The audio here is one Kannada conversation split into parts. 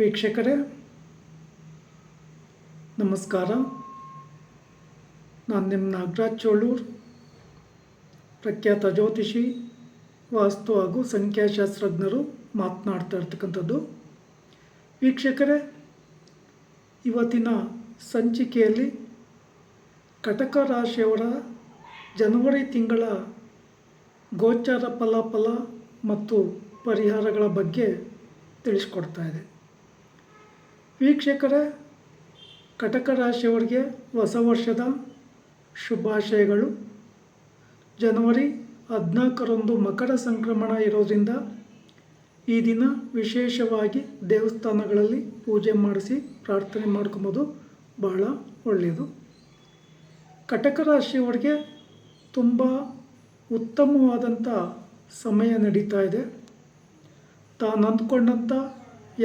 ವೀಕ್ಷಕರೇ, ನಮಸ್ಕಾರ. ನಾನು ನಿಮ್ಮ ನಾಗರಾಜ್ ಚೋಳೂರ್, ಪ್ರಖ್ಯಾತ ಜ್ಯೋತಿಷಿ, ವಾಸ್ತು ಹಾಗೂ ಸಂಖ್ಯಾಶಾಸ್ತ್ರಜ್ಞರು ಮಾತನಾಡ್ತಾ ಇರ್ತಕ್ಕಂಥದ್ದು. ವೀಕ್ಷಕರೇ, ಇವತ್ತಿನ ಸಂಚಿಕೆಯಲ್ಲಿ ಕಟಕ ರಾಶಿಯವರ ಜನವರಿ ತಿಂಗಳ ಗೋಚಾರ ಫಲಾಫಲ ಮತ್ತು ಪರಿಹಾರಗಳ ಬಗ್ಗೆ ತಿಳಿಸ್ಕೊಡ್ತಾ ಇದೆ. ವೀಕ್ಷಕರೇ, ಕಟಕ ರಾಶಿಯವರಿಗೆ ಹೊಸ ವರ್ಷದ ಶುಭಾಶಯಗಳು. ಜನವರಿ ಹದಿನಾಲ್ಕರಂದು ಮಕರ ಸಂಕ್ರಮಣ ಇರೋದ್ರಿಂದ ಈ ದಿನ ವಿಶೇಷವಾಗಿ ದೇವಸ್ಥಾನಗಳಲ್ಲಿ ಪೂಜೆ ಮಾಡಿಸಿ ಪ್ರಾರ್ಥನೆ ಮಾಡ್ಕೊಬೋದು. ಬಹಳ ಒಳ್ಳೆಯದು. ಕಟಕ ರಾಶಿಯವರಿಗೆ ತುಂಬ ಉತ್ತಮವಾದಂಥ ಸಮಯ ನಡೀತಾ ಇದೆ. ತಾನು ಅಂದ್ಕೊಂಡಂಥ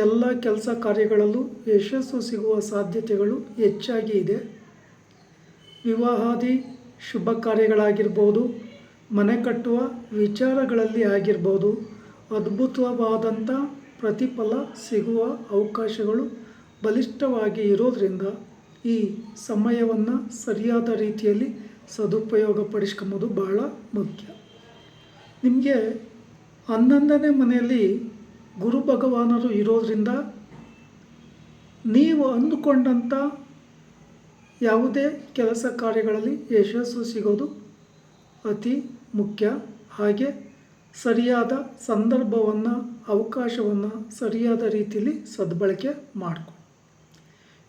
ಎಲ್ಲ ಕೆಲಸ ಕಾರ್ಯಗಳಲ್ಲೂ ಯಶಸ್ಸು ಸಿಗುವ ಸಾಧ್ಯತೆಗಳು ಹೆಚ್ಚಾಗಿ ಇದೆ. ವಿವಾಹಾದಿ ಶುಭ ಕಾರ್ಯಗಳಾಗಿರ್ಬೋದು, ಮನೆ ಕಟ್ಟುವ ವಿಚಾರಗಳಲ್ಲಿ ಆಗಿರ್ಬೋದು, ಅದ್ಭುತವಾದಂಥ ಪ್ರತಿಫಲ ಸಿಗುವ ಅವಕಾಶಗಳು ಬಲಿಷ್ಠವಾಗಿ ಇರೋದರಿಂದ ಈ ಸಮಯವನ್ನು ಸರಿಯಾದ ರೀತಿಯಲ್ಲಿ ಸದುಪಯೋಗ ಪಡಿಸ್ಕೊಂಬೋದು ಬಹಳ ಮುಖ್ಯ. ನಿಮಗೆ ಹನ್ನೊಂದನೇ ಮನೆಯಲ್ಲಿ ಗುರು ಭಗವಾನರು ಇರೋದರಿಂದ ನೀವು ಅಂದುಕೊಂಡಂಥ ಯಾವುದೇ ಕೆಲಸ ಕಾರ್ಯಗಳಲ್ಲಿ ಯಶಸ್ಸು ಸಿಗೋದು ಅತಿ ಮುಖ್ಯ. ಹಾಗೆ ಸರಿಯಾದ ಸಂದರ್ಭವನ್ನು, ಅವಕಾಶವನ್ನು ಸರಿಯಾದ ರೀತಿಯಲ್ಲಿ ಸದ್ಬಳಕೆ ಮಾಡಿಕೊ.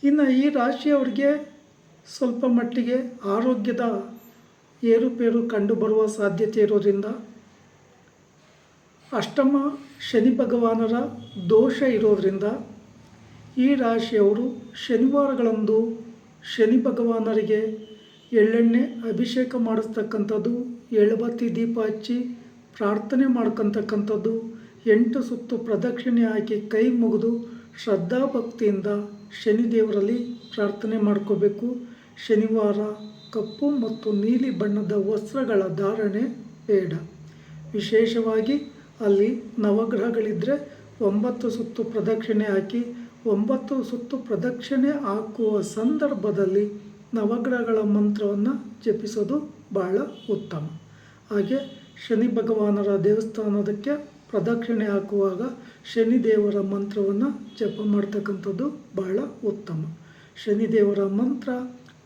ಇನ್ನು ಈ ರಾಶಿಯವರಿಗೆ ಸ್ವಲ್ಪ ಮಟ್ಟಿಗೆ ಆರೋಗ್ಯದ ಏರುಪೇರು ಕಂಡುಬರುವ ಸಾಧ್ಯತೆ ಇರೋದ್ರಿಂದ ಅಷ್ಟಮ ಶನಿ ಭಗವಾನರ ದೋಷ ಇರೋದರಿಂದ ಈ ರಾಶಿಯವರು ಶನಿವಾರಗಳಂದು ಶನಿ ಭಗವಾನರಿಗೆ ಎಳ್ಳೆಣ್ಣೆ ಅಭಿಷೇಕ ಮಾಡಿಸ್ತಕ್ಕಂಥದ್ದು ಎಳ್ಳುಬತ್ತಿ ದೀಪ ಹಚ್ಚಿ ಪ್ರಾರ್ಥನೆ ಮಾಡ್ಕೊತಕ್ಕಂಥದ್ದು, ಎಂಟು ಸುತ್ತು ಪ್ರದಕ್ಷಿಣೆ ಹಾಕಿ ಕೈ ಮುಗಿದು ಶ್ರದ್ಧಾಭಕ್ತಿಯಿಂದ ಶನಿದೇವರಲ್ಲಿ ಪ್ರಾರ್ಥನೆ ಮಾಡ್ಕೋಬೇಕು. ಶನಿವಾರ ಕಪ್ಪು ಮತ್ತು ನೀಲಿ ಬಣ್ಣದ ವಸ್ತ್ರಗಳ ಧಾರಣೆ ಬೇಡ. ವಿಶೇಷವಾಗಿ ಅಲ್ಲಿ ನವಗ್ರಹಗಳಿದ್ದರೆ ಒಂಬತ್ತು ಸುತ್ತು ಪ್ರದಕ್ಷಿಣೆ ಹಾಕಿ, ಒಂಬತ್ತು ಸುತ್ತು ಪ್ರದಕ್ಷಿಣೆ ಹಾಕುವ ಸಂದರ್ಭದಲ್ಲಿ ನವಗ್ರಹಗಳ ಮಂತ್ರವನ್ನು ಜಪಿಸೋದು ಬಹಳ ಉತ್ತಮ. ಹಾಗೆ ಶನಿ ಭಗವಾನರ ದೇವಸ್ಥಾನದಕ್ಕೆ ಪ್ರದಕ್ಷಿಣೆ ಹಾಕುವಾಗ ಶನಿದೇವರ ಮಂತ್ರವನ್ನು ಜಪ ಮಾಡ್ತಕ್ಕಂಥದ್ದು ಬಹಳ ಉತ್ತಮ. ಶನಿದೇವರ ಮಂತ್ರ,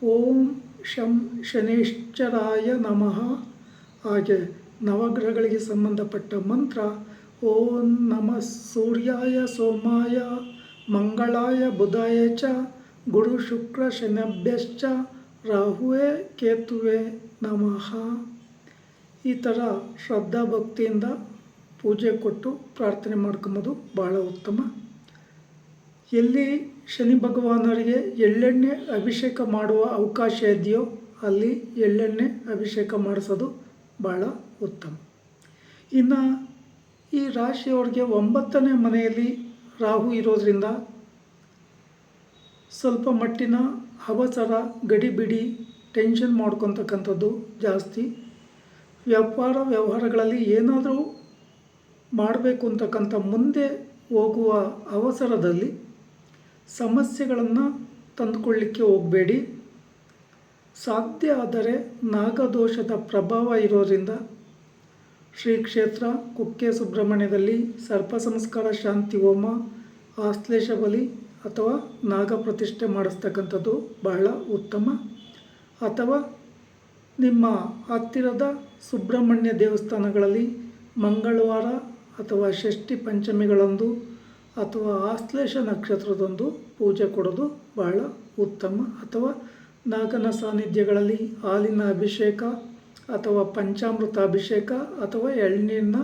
ಓಂ ಶಂ ಶನೇಶ್ಚರಾಯ ನಮಃ. ಹಾಗೆ ನವಗ್ರಹಗಳಿಗೆ ಸಂಬಂಧಪಟ್ಟ ಮಂತ್ರ, ಓಂ ನಮಃ ಸೂರ್ಯಾಯ ಸೋಮಾಯ, ಮಂಗಳಾಯ ಬುಧಾಯ ಚ, ಗುರು ಶುಕ್ರ ಶನಭ್ಯಶ್ಚ, ರಾಹುವೆ ಕೇತುವೆ ನಮಃ. ಈ ಥರ ಶ್ರದ್ಧಾ ಭಕ್ತಿಯಿಂದ ಪೂಜೆ ಕೊಟ್ಟು ಪ್ರಾರ್ಥನೆ ಮಾಡ್ಕೊಂಬೋದು ಭಾಳ ಉತ್ತಮ. ಎಲ್ಲಿ ಶನಿ ಭಗವಾನರಿಗೆ ಎಳ್ಳೆಣ್ಣೆ ಅಭಿಷೇಕ ಮಾಡುವ ಅವಕಾಶ ಇದೆಯೋ ಅಲ್ಲಿ ಎಳ್ಳೆಣ್ಣೆ ಅಭಿಷೇಕ ಮಾಡಿಸೋದು ಭಾಳ ಉತ್ತಮ. ಇನ್ನು ಈ ರಾಶಿಯವ್ರಿಗೆ ಒಂಬತ್ತನೇ ಮನೆಯಲ್ಲಿ ರಾಹು ಇರೋದರಿಂದ ಸ್ವಲ್ಪ ಮಟ್ಟಿನ ಅವಸರ, ಗಡಿಬಿಡಿ ಟೆನ್ಷನ್ ಮಾಡ್ಕೊತಕ್ಕಂಥದ್ದು ಜಾಸ್ತಿ. ವ್ಯಾಪಾರ ವ್ಯವಹಾರಗಳಲ್ಲಿ ಏನಾದರೂ ಮಾಡಬೇಕು ಅಂತಕ್ಕಂಥ ಮುಂದೆ ಹೋಗುವ ಅವಸರದಲ್ಲಿ ಸಮಸ್ಯೆಗಳನ್ನು ತಂದುಕೊಳ್ಳಿಕ್ಕೆ ಹೋಗಬೇಡಿ. ಸಾಧ್ಯ ಆದರೆ ನಾಗದೋಷದ ಪ್ರಭಾವ ಇರೋದರಿಂದ ಶ್ರೀ ಕ್ಷೇತ್ರ ಕುಕ್ಕೆ ಸುಬ್ರಹ್ಮಣ್ಯದಲ್ಲಿ ಸರ್ಪ ಸಂಸ್ಕಾರ ಶಾಂತಿ ಹೋಮ, ಆಶ್ಲೇಷ ಬಲಿ ಅಥವಾ ನಾಗ ಪ್ರತಿಷ್ಠೆ ಮಾಡಿಸ್ತಕ್ಕಂಥದ್ದು ಬಹಳ ಉತ್ತಮ. ಅಥವಾ ನಿಮ್ಮ ಹತ್ತಿರದ ಸುಬ್ರಹ್ಮಣ್ಯ ದೇವಸ್ಥಾನಗಳಲ್ಲಿ ಮಂಗಳವಾರ ಅಥವಾ ಷಷ್ಠಿ ಪಂಚಮಿಗಳಂದು ಅಥವಾ ಆಶ್ಲೇಷ ನಕ್ಷತ್ರದಂದು ಪೂಜೆ ಕೊಡೋದು ಬಹಳ ಉತ್ತಮ. ಅಥವಾ ನಾಗನ ಸಾನ್ನಿಧ್ಯಗಳಲ್ಲಿ ಹಾಲಿನ ಅಭಿಷೇಕ ಅಥವಾ ಪಂಚಾಮೃತ ಅಭಿಷೇಕ ಅಥವಾ ಎಳ್ನೀರಿನ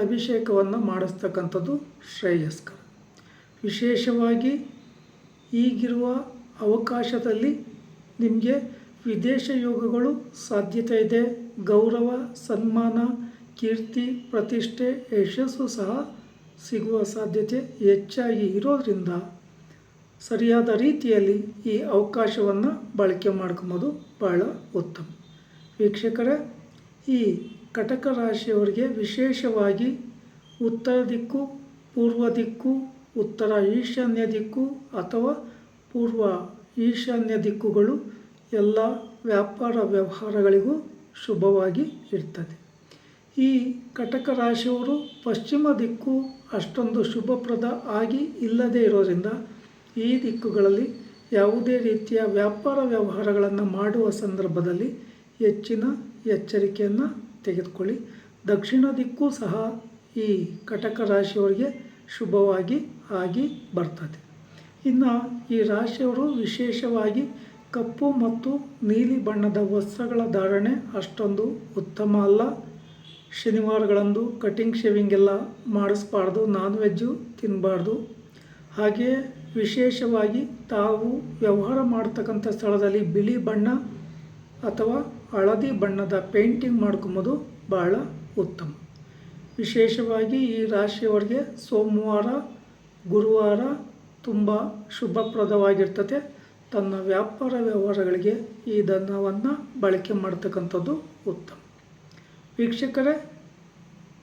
ಅಭಿಷೇಕವನ್ನು ಮಾಡಿಸ್ತಕ್ಕಂಥದ್ದು ಶ್ರೇಯಸ್ಕರ ವಿಶೇಷವಾಗಿ ಈಗಿರುವ ಅವಕಾಶದಲ್ಲಿ ನಿಮಗೆ ವಿದೇಶ ಯೋಗಗಳು ಸಾಧ್ಯತೆ ಇದೆ. ಗೌರವ, ಸನ್ಮಾನ, ಕೀರ್ತಿ, ಪ್ರತಿಷ್ಠೆ, ಯಶಸ್ಸು ಸಹ ಸಿಗುವ ಸಾಧ್ಯತೆ ಹೆಚ್ಚಾಗಿ ಇರೋದರಿಂದ ಸರಿಯಾದ ರೀತಿಯಲ್ಲಿ ಈ ಅವಕಾಶವನ್ನು ಬಳಕೆ ಮಾಡ್ಕೊಬೋದು ಬಹಳ ಉತ್ತಮ. ವೀಕ್ಷಕರೇ, ಈ ಕಟಕ ರಾಶಿಯವರಿಗೆ ವಿಶೇಷವಾಗಿ ಉತ್ತರ ದಿಕ್ಕು, ಪೂರ್ವ ದಿಕ್ಕು, ಉತ್ತರ ಈಶಾನ್ಯ ದಿಕ್ಕು ಅಥವಾ ಪೂರ್ವ ಈಶಾನ್ಯ ದಿಕ್ಕುಗಳು ಎಲ್ಲ ವ್ಯಾಪಾರ ವ್ಯವಹಾರಗಳಿಗೂ ಶುಭವಾಗಿ ಇರ್ತದೆ. ಈ ಕಟಕ ರಾಶಿಯವರು ಪಶ್ಚಿಮ ದಿಕ್ಕು ಅಷ್ಟೊಂದು ಶುಭಪ್ರದ ಆಗಿ ಇಲ್ಲದೇ ಇರೋದ್ರಿಂದ ಈ ದಿಕ್ಕುಗಳಲ್ಲಿ ಯಾವುದೇ ರೀತಿಯ ವ್ಯಾಪಾರ ವ್ಯವಹಾರಗಳನ್ನು ಮಾಡುವ ಸಂದರ್ಭದಲ್ಲಿ ಹೆಚ್ಚಿನ ಎಚ್ಚರಿಕೆಯನ್ನು ತೆಗೆದುಕೊಳ್ಳಿ. ದಕ್ಷಿಣ ದಿಕ್ಕು ಸಹ ಈ ಕಟಕ ರಾಶಿಯವರಿಗೆ ಶುಭವಾಗಿ ಆಗಿ ಬರ್ತದೆ. ಇನ್ನು ಈ ರಾಶಿಯವರು ವಿಶೇಷವಾಗಿ ಕಪ್ಪು ಮತ್ತು ನೀಲಿ ಬಣ್ಣದ ವಸ್ತ್ರಗಳ ಧಾರಣೆ ಅಷ್ಟೊಂದು ಉತ್ತಮ ಅಲ್ಲ. ಶನಿವಾರಗಳಂದು ಕಟಿಂಗ್ ಶೇವಿಂಗ್ ಎಲ್ಲ ಮಾಡಿಸ್ಬಾರ್ದು, ನಾನ್ ವೆಜ್ಜು ತಿನ್ನಬಾರ್ದು ಹಾಗೆಯೇ ವಿಶೇಷವಾಗಿ ತಾವು ವ್ಯವಹಾರ ಮಾಡ್ತಕ್ಕಂಥ ಸ್ಥಳದಲ್ಲಿ ಬಿಳಿ ಬಣ್ಣ ಅಥವಾ ಹಳದಿ ಬಣ್ಣದ ಪೇಂಟಿಂಗ್ ಮಾಡ್ಕೊಂಬೋದು ಬಹಳ ಉತ್ತಮ. ವಿಶೇಷವಾಗಿ ಈ ರಾಶಿಯವರಿಗೆ ಸೋಮವಾರ, ಗುರುವಾರ ತುಂಬ ಶುಭಪ್ರದವಾಗಿರ್ತದೆ. ತನ್ನ ವ್ಯಾಪಾರ ವ್ಯವಹಾರಗಳಿಗೆ ಈ ಧನವನ್ನು ಬಳಕೆ ಮಾಡ್ತಕ್ಕಂಥದ್ದು ಉತ್ತಮ. ವೀಕ್ಷಕರೇ